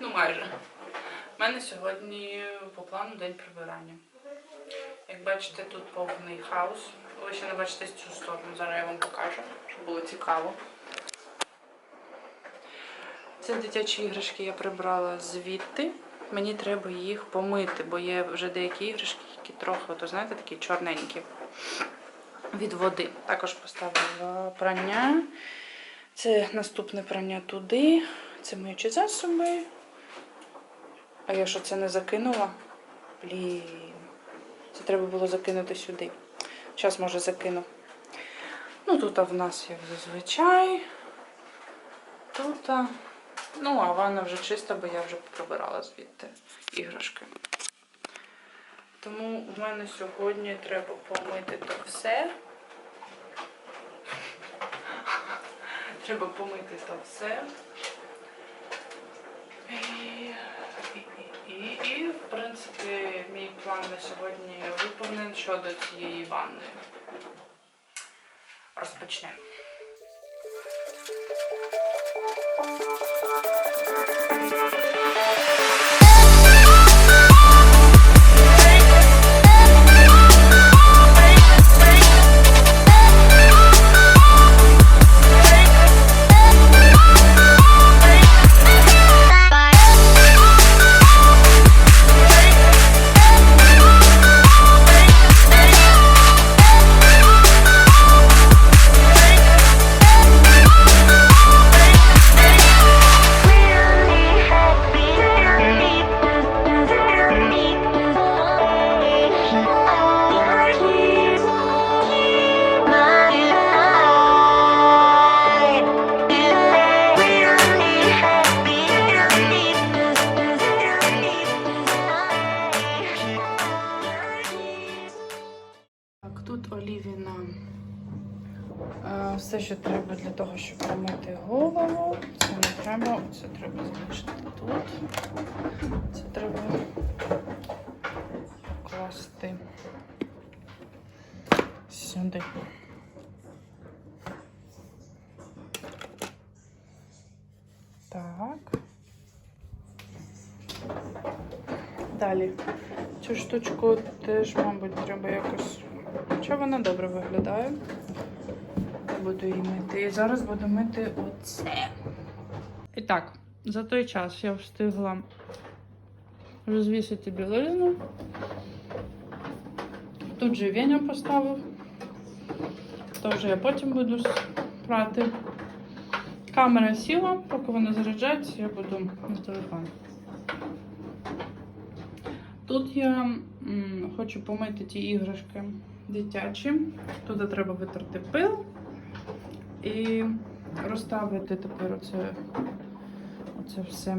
Ну, майже. У мене сьогодні по плану день прибирання. Як бачите, тут повний хаос. Ви ще не бачите цю сторону. Зараз я вам покажу, щоб було цікаво. Це дитячі іграшки я прибрала звідти. Мені треба їх помити, бо є вже деякі іграшки, які трохи, от, знаєте, такі чорненькі від води. Також поставила прання. Це наступне прання туди. Це миючі засоби. А я що це не закинула? Блін. Це треба було закинути сюди. Зараз, може, закину. Ну, тут в нас як зазвичай. Тут. Ну, а ванна вже чиста, бо я вже прибирала звідти іграшки. Тому в мене сьогодні треба помити то все. Треба помити то все. І, і, і, в принципі, мій план на сьогодні виповнений щодо цієї ванни. Розпочнемо. Так, Олівіна. Все, що треба для того, щоб помити голову. Це не треба, це треба залишити тут. Це треба покласти сюди. Так. Далі. Цю штучку теж, мабуть, треба якось. Хоча вона добре виглядає. Буду її мити. І зараз буду мити оце. І так, за той час я встигла розвісити білизну. Тут же поставив. То вже я потім буду прати. Камера сіла, поки вона заряджається, я буду на телефон. Тут я м, хочу помити ті іграшки дитячі. Туди треба витерти пил і розставити тепер оце, оце все.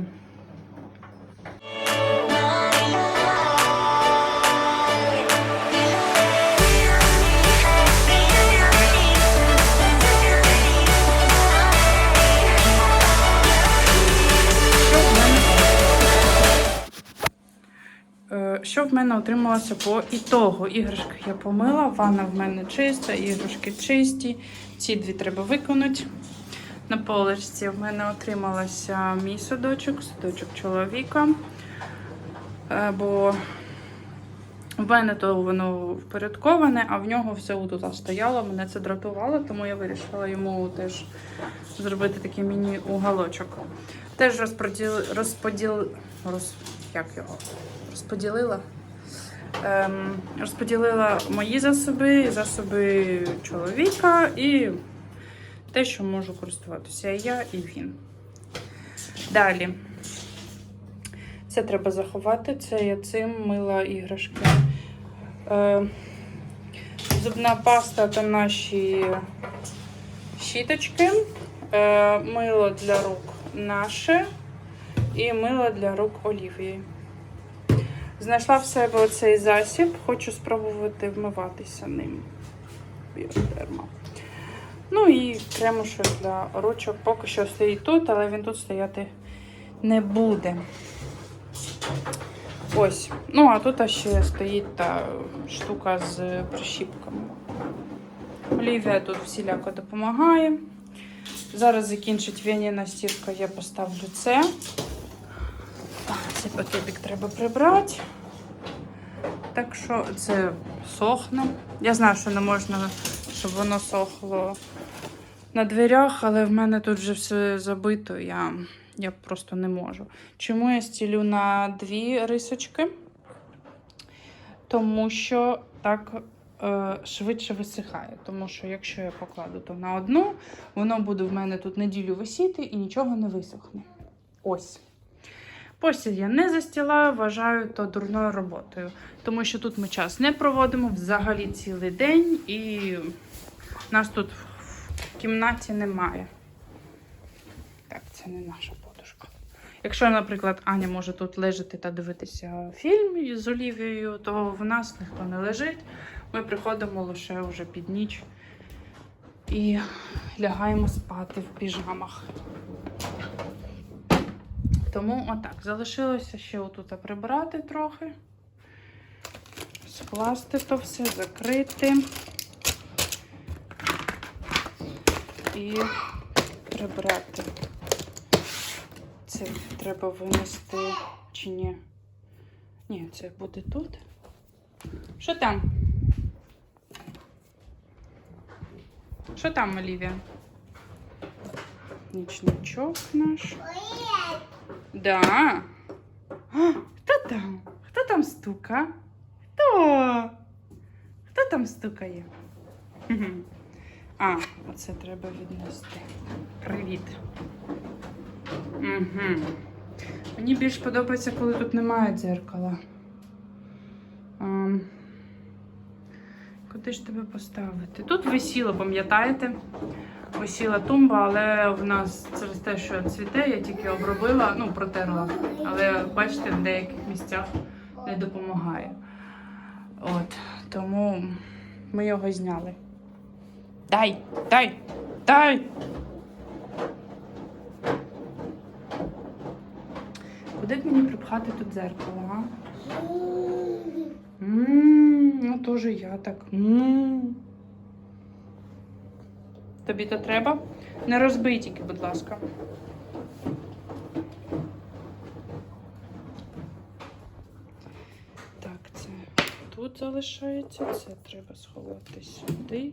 Що в мене отрималося по ітогу? Іграшки я помила, ванна в мене чиста, іграшки чисті. Ці дві треба виконати. На поличці в мене отрималося мій садочок, садочок чоловіка. Е, Бо в мене то воно впорядковане, а в нього все тут стояло. Мене це дратувало, тому я вирішила йому теж зробити такий міні-уголочок. Теж розподіл... розподіл... Роз... Як його? Розподілила. Ем, розподілила мої засоби, засоби чоловіка і те, що можу користуватися я і він. Далі. Це треба заховати. Це я цим мила іграшки. Е, зубна паста та наші щіточки. Е, мило для рук наше і мило для рук Олівії. Знайшла в себе оцей засіб, хочу спробувати вмиватися ним. Біодерма. Ну і кремушок для ручок поки що стоїть тут, але він тут стояти не буде. Ось. Ну, а тут ще стоїть та штука з прищіпками. Олівія тут всіляко допомагає. Зараз закінчить Веніна стірка, я поставлю це. Цей пакетик треба прибрати. Так що це сохне. Я знаю, що не можна, щоб воно сохло на дверях, але в мене тут вже все забито, я, я просто не можу. Чому я стілю на дві рисочки? Тому що так е, швидше висихає. Тому що якщо я покладу то на одну, воно буде в мене тут неділю висіти і нічого не висохне. Ось. Постіль я не застілаю, вважаю то дурною роботою. Тому що тут ми час не проводимо взагалі цілий день, і нас тут в кімнаті немає. Так, це не наша подушка. Якщо, наприклад, Аня може тут лежати та дивитися фільм з Олівією, то в нас ніхто не лежить. Ми приходимо лише вже під ніч і лягаємо спати в піжамах. Тому отак. Залишилося ще отут прибрати трохи, скласти то все, закрити і прибрати. Це треба винести чи ні? Ні, це буде тут. Що там? Що там, Олівія? Нічничок наш. Да. А, хто там? Хто там стука? Хто? Хто там стукає? А, оце треба віднести. Привіт. Угу. Мені більш подобається, коли тут немає дзеркала. Ам, Куди ж тебе поставити? Тут висіло, пам'ятаєте? Висіла тумба, але в нас через те, що цвіте, я тільки обробила, ну, протерла. Але бачите, в деяких місцях не допомагає. От, тому ми його зняли. Дай, дай, дай! Куди б мені припхати тут дзеркало, а? Ну теж я так. Ммм. Тобі то треба? Не розбий тільки, будь ласка. Так, це тут залишається, це треба сховати сюди.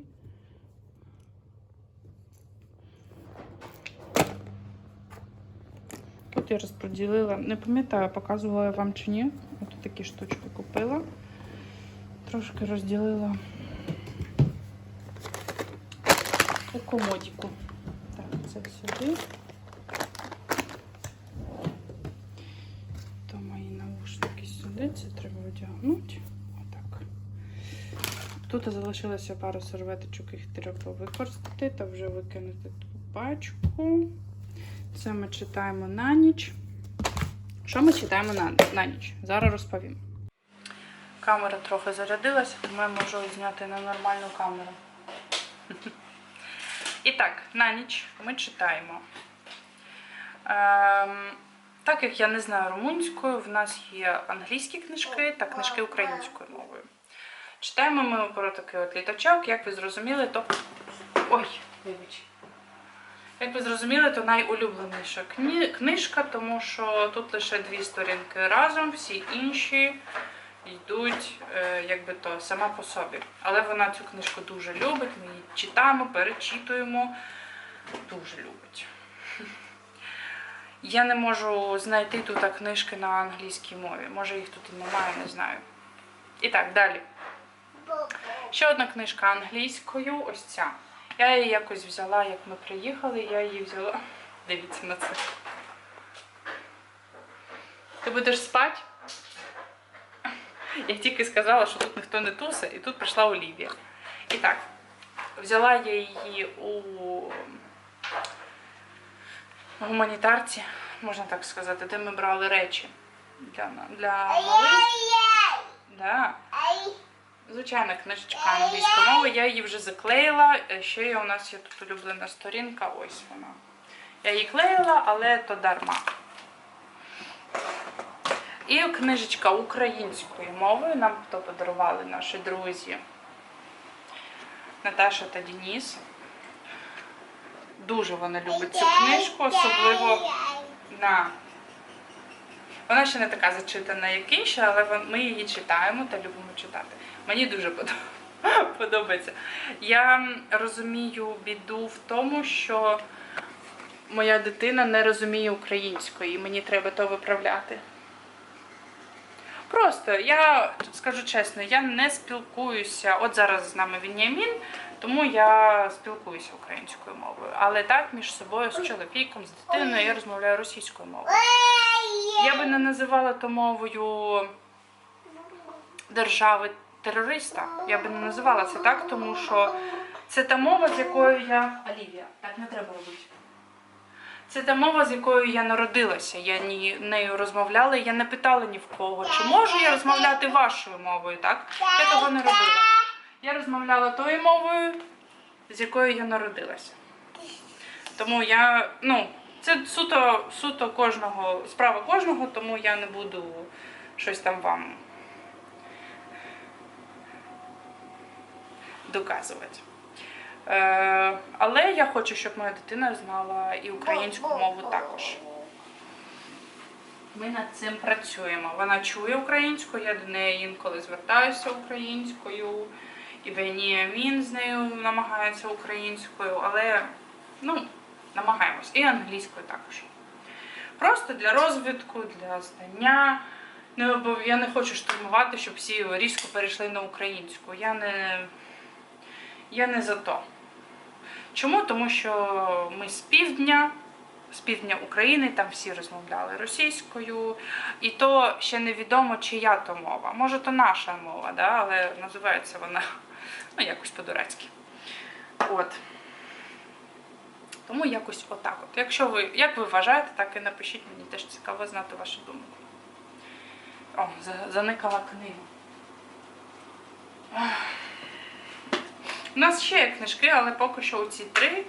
Тут я розподілила, не пам'ятаю, показувала я вам чи ні. Ось такі штучки купила. Трошки розділила у комодіку. Так, це сюди. То мої наушники сюди, це треба одягнути. Отак. Тут залишилося пару серветочок, їх треба використати та вже викинути ту пачку. Це ми читаємо на ніч. Що ми читаємо на, на ніч? Зараз розповім. Камера трохи зарядилася, тому я можу зняти на нормальну камеру. І так, на ніч ми читаємо. Ем, так як я не знаю румунською, в нас є англійські книжки та книжки українською мовою. Читаємо ми про такий от літачок, як ви зрозуміли, то. Ой, вибач. Як ви зрозуміли, то найулюбленіша книжка, тому що тут лише дві сторінки разом, всі інші йдуть е, якби то сама по собі. Але вона цю книжку дуже любить, ми її читаємо, перечитуємо. Дуже любить. Я не можу знайти тут книжки на англійській мові. Може їх тут і немає, не знаю. І так, далі. Ще одна книжка англійською, ось ця. Я її якось взяла, як ми приїхали, я її взяла. Дивіться на це. Ти будеш спати? Я тільки сказала, що тут ніхто не тусе, і тут прийшла Олівія. І так, взяла я її у гуманітарці, можна так сказати, де ми брали речі для, для малих. Да. Звичайна книжечка англійської мови. Я її вже заклеїла. Е, Ще є у нас є тут улюблена сторінка. Ось вона. Я її клеїла, але то дарма. І книжечка українською мовою нам то подарували наші друзі Наташа та Дініс. Дуже вони люблять цю книжку, особливо на Вона ще не така зачитана, як інші, але ми її читаємо та любимо читати. Мені дуже подобається. Я розумію біду в тому, що моя дитина не розуміє української, і мені треба то виправляти. Просто я скажу чесно, я не спілкуюся. От зараз з нами Вінямін, тому я спілкуюся українською мовою. Але так між собою з чоловіком, з дитиною я розмовляю російською мовою. Я би не називала то мовою держави терориста. Я би не називала це так, тому що це та мова, з якою я. Олівія, так не треба робити. Це та мова, з якою я народилася. Я ні нею розмовляла, я не питала ні в кого, чи можу я розмовляти вашою мовою, так? Я того не робила. Я розмовляла тою мовою, з якою я народилася. Тому я, ну, це суто, суто кожного, справа кожного, тому я не буду щось там вам доказувати. Е, але я хочу, щоб моя дитина знала і українську мову також. Ми над цим працюємо. Вона чує українську, я до неї інколи звертаюся українською, і Веніамін з нею намагається українською, але ну, намагаємось. І англійською також. Просто для розвитку, для знання. Не обов- Я не хочу штурмувати, щоб всі різко перейшли на українську. Я не, я не за то. Чому? Тому що ми з півдня, з півдня України, там всі розмовляли російською, і то ще невідомо, чия то мова. Може, то наша мова, да? але називається вона ну, якось по-турецьки. От. Тому якось отак. От. Якщо ви, як ви вважаєте, так і напишіть мені теж цікаво знати вашу думку. О, заникала книгу. У нас ще є книжки, але поки що оці три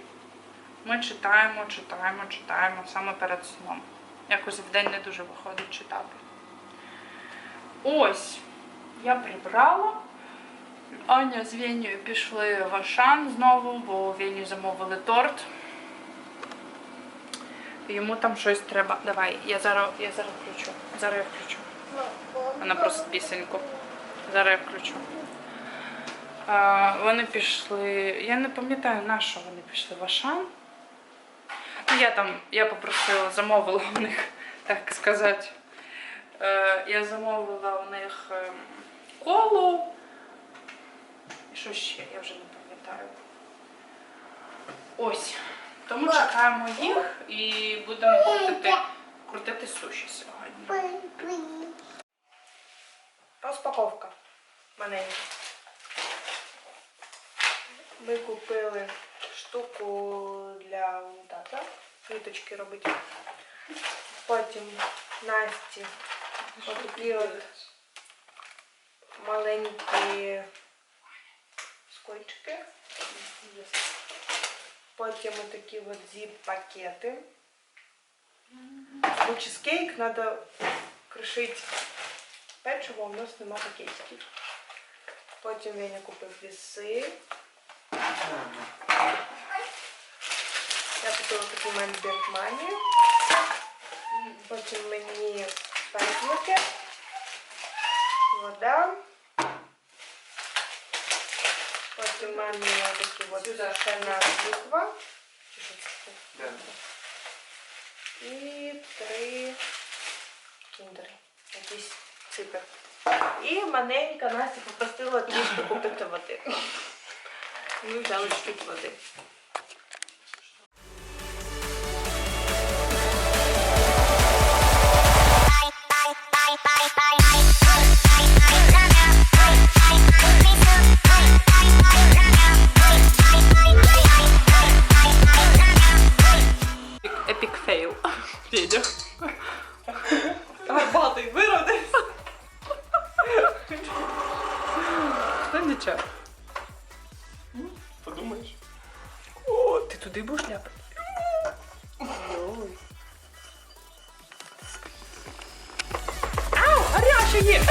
ми читаємо, читаємо, читаємо саме перед сном. Якось в день не дуже виходить читати. Ось, я прибрала. Аня з Венею пішли в Ашан знову, бо Вені замовили торт. Йому там щось треба. Давай, я зараз, я зараз включу. Зараз я включу. Вона просить пісеньку. Зараз я включу. Вони пішли. Я не пам'ятаю, на що вони пішли в Ашан. Ну, я там, я попросила, замовила у них, так сказати. Е, я замовила у них е, колу. І що ще? Я вже не пам'ятаю. Ось. Тому чекаємо їх і будемо крутити, крутити суші сьогодні. Розпаковка маленька. Ми купили штуку для унітаза, квіточки робити. Потім Насті отакі от маленькі скотчики. Потім такі от зіп-пакети. У чизкейк треба кришити печиво, у нас нема пакетиків. Потім Веня купив віси. Я купила такий мене Бергмані. Потім мені пензлики, вода. Потім в мене такі от сушена клюква. І три кіндери. Якісь цифри. І маленька Настя попросила трішки купити води. Ми взяли чуть води. Епік ти будешь будеш ляпати? Ау, гаряче є!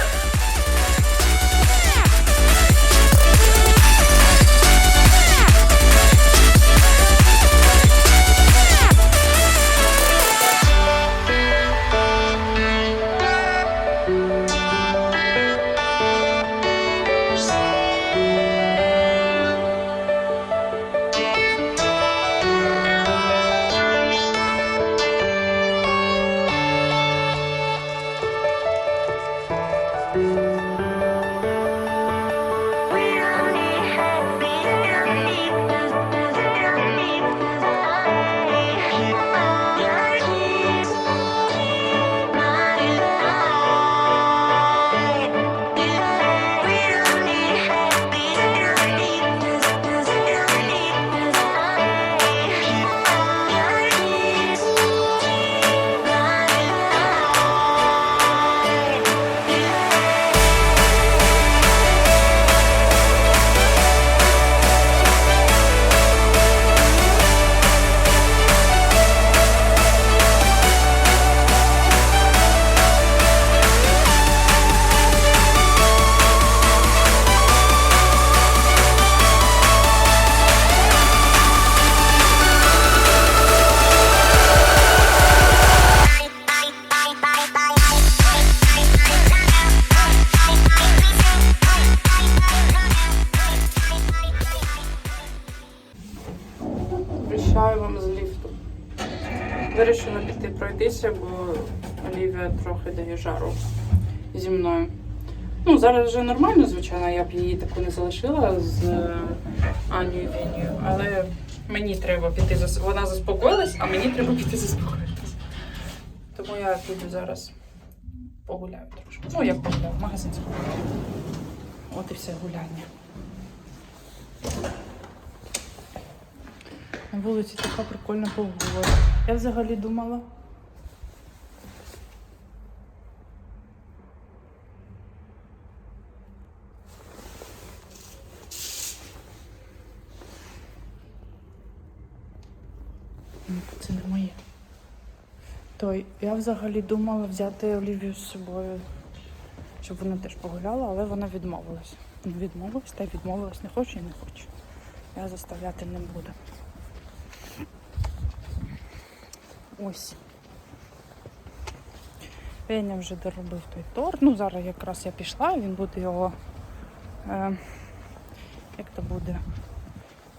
Трохи дає жару зі мною. Ну, зараз вже нормально, звичайно, я б її таку не залишила з е, Анією Вінією, але мені треба піти зас... Вона заспокоїлась, а мені треба піти заспокоїтися. Тому я піду зараз погуляю трошки. Ну, як погуляю, в магазин сходжу. От і все гуляння. На вулиці така прикольна погода. Я взагалі думала. Ні, Це не моє. Той, я взагалі думала взяти Олівію з собою, щоб вона теж погуляла, але вона відмовилась. Ну, Відмовилась та й відмовилась, не хочу і не хочу. Я заставляти не буду. Ось. Веня вже доробив той торт. Ну, зараз якраз я пішла, він буде його. Е, як то буде?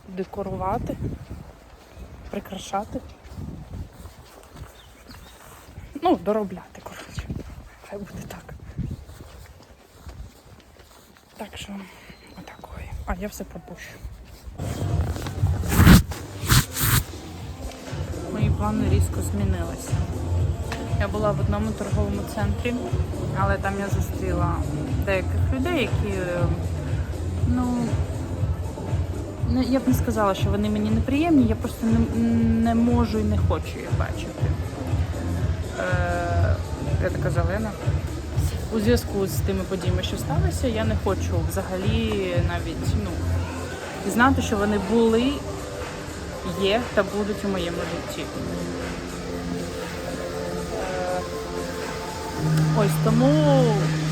Декорувати, прикрашати. Ну, доробляти, коротше. Хай буде так. Так що, отакої. А я все пропущу. Мої плани різко змінилися. Я була в одному торговому центрі, але там я зустріла деяких людей, які, е, ну, я б не сказала, що вони мені неприємні, я просто не, не можу і не хочу їх бачити. Я така зелена. У зв'язку з тими подіями, що сталося, я не хочу взагалі навіть ну, знати, що вони були, є та будуть у моєму житті. Е, Ось тому,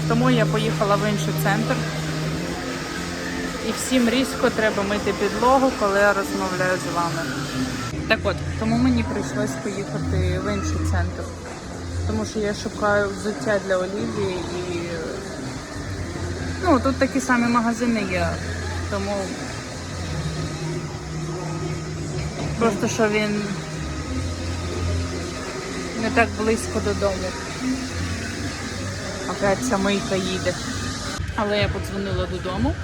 тому я поїхала в інший центр. І всім різко треба мити підлогу, коли я розмовляю з вами. Так от, тому мені прийшлось поїхати в інший центр. Тому що я шукаю взуття для Олівії і ну, тут такі самі магазини є. Тому просто що він не так близько додому. Опять ця мийка їде. Але я подзвонила додому,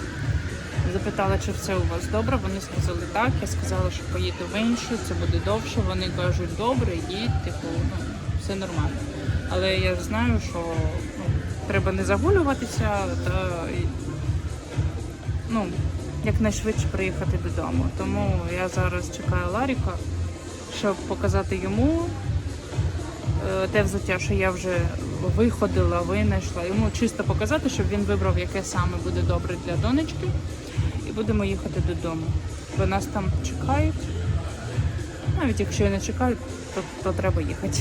запитала, чи все у вас добре. Вони сказали так. Я сказала, що поїду в іншу, це буде довше. Вони кажуть, добре, їдь, типу, ну, все нормально. Але я знаю, що ну, треба не загулюватися та ну, якнайшвидше приїхати додому. Тому я зараз чекаю Ларіка, щоб показати йому е, те взуття, що я вже виходила, винайшла. Йому чисто показати, щоб він вибрав, яке саме буде добре для донечки. І будемо їхати додому. Бо нас там чекають. Навіть якщо і не чекають, то, то треба їхати.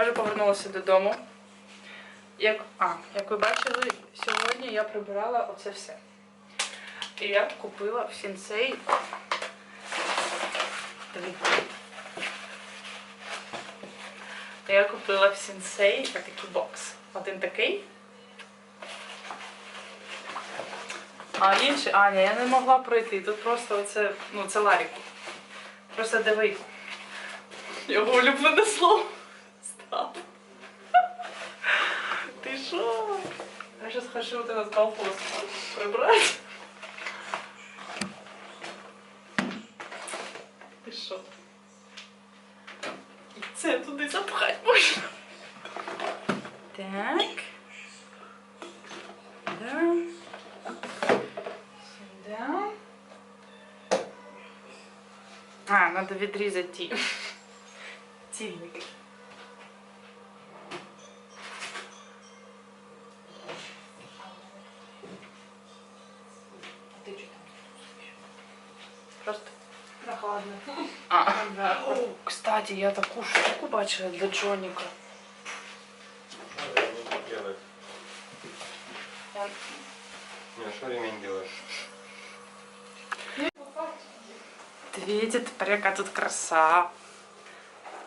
Я вже повернулася додому. Як, а, як ви бачили, сьогодні я прибирала оце все. І я купила в сінсей. Диви. Я купила в сінсей такий бокс. Один такий. А інший, Аня, я не могла пройти. Тут просто оце, ну це Ларік. Просто диви. Його улюблене слово. Став. Ти що? Я зараз хочу вот этот колхоз прибрати. Ти що? І це туди запхати можна. Так. Да. Сюда. А, надо відрізати ті. Тільники. Кстати, я таку штуку бачила для Джоніка. Что ремень делать? Дивіться, тепер яка тут краса.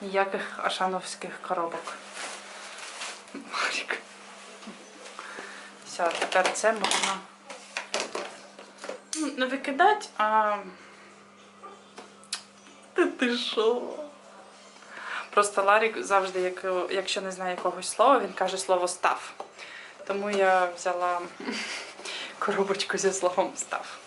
Ніяких ашановських коробок. Все, тепер це можна ну, не викидати, а. Ти ти що? Просто Ларік завжди, як, якщо не знає якогось слова, він каже слово став. Тому я взяла коробочку зі словом став.